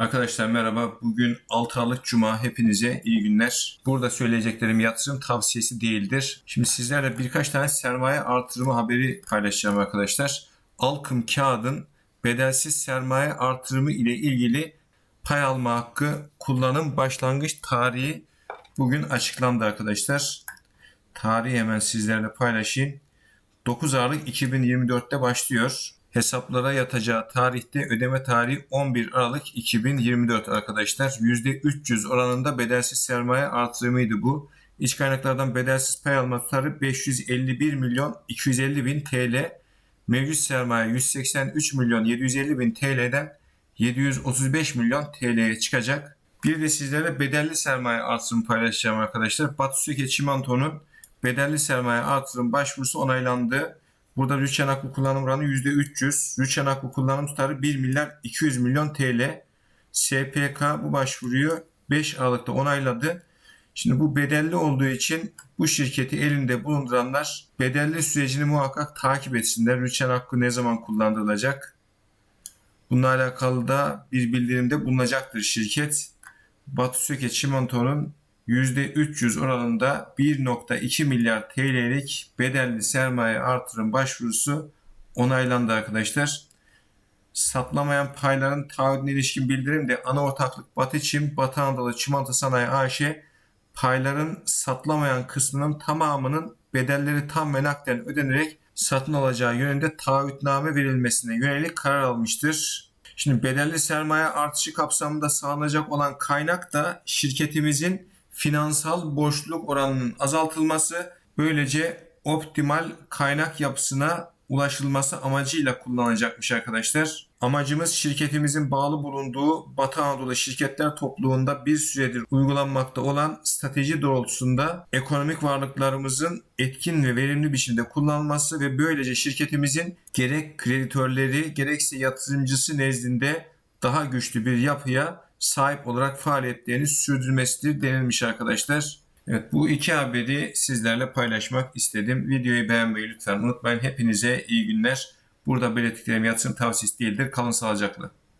Arkadaşlar merhaba. Bugün 6 Aralık Cuma. Hepinize iyi günler. Burada söyleyeceklerim yatırım tavsiyesi değildir. Şimdi sizlerle birkaç tane sermaye artırımı haberi paylaşacağım arkadaşlar. Alkım Kağıd'ın bedelsiz sermaye artırımı ile ilgili pay alma hakkı kullanım başlangıç tarihi bugün açıklandı arkadaşlar. Tarihi hemen sizlerle paylaşayım. 9 Aralık 2024'te başlıyor. Hesaplara yatacağı tarihte ödeme tarihi 11 Aralık 2024 arkadaşlar. %300 oranında bedelsiz sermaye artırımıydı bu. İç kaynaklardan bedelsiz pay alma tutarı 551 milyon 250 bin TL. Mevcut sermaye 183 milyon 750 bin TL'den 735 milyon TL'ye çıkacak. Bir de sizlere bedelli sermaye artırımı paylaşacağım arkadaşlar. Batu Söke Çimento'nun bedelli sermaye artırım başvurusu onaylandı. Burada rüçhan haklı kullanım oranı %300. Rüçhan haklı kullanım tutarı 1 milyar 200 milyon TL. SPK bu başvuruyu 5 Aralık'ta onayladı. Şimdi bu bedelli olduğu için bu şirketi elinde bulunduranlar bedelli sürecini muhakkak takip etsinler. Rüçhan hakkı ne zaman kullandırılacak? Bununla alakalı da bir bildirimde bulunacaktır şirket. Batu Söke Çimento'nun %300 oranında 1.2 milyar TL'lik bedelli sermaye artırım başvurusu onaylandı arkadaşlar. Satlamayan payların taahhüdüne ilişkin bildirim de ana ortaklık Batı Çim, Batı Anadolu Çimento Sanayi AŞ payların satlamayan kısmının tamamının bedelleri tam ve nakden ödenerek satın alacağı yönünde taahhütname verilmesine yönelik karar almıştır. Şimdi bedelli sermaye artışı kapsamında sağlanacak olan kaynak da şirketimizin finansal borçluluk oranının azaltılması böylece optimal kaynak yapısına ulaşılması amacıyla kullanılacakmış arkadaşlar. Amacımız şirketimizin bağlı bulunduğu Batı Anadolu Şirketler Topluluğunda bir süredir uygulanmakta olan strateji doğrultusunda ekonomik varlıklarımızın etkin ve verimli biçimde kullanılması ve böylece şirketimizin gerek kreditörleri gerekse yatırımcısı nezdinde daha güçlü bir yapıya sahip olarak faaliyetlerini sürdürmesidir denilmiş arkadaşlar. Evet bu iki haberi sizlerle paylaşmak istedim. Videoyu beğenmeyi lütfen unutmayın. Hepinize iyi günler. Burada belirttiklerim yatırım tavsiyesi değildir. Kalın sağlıcakla.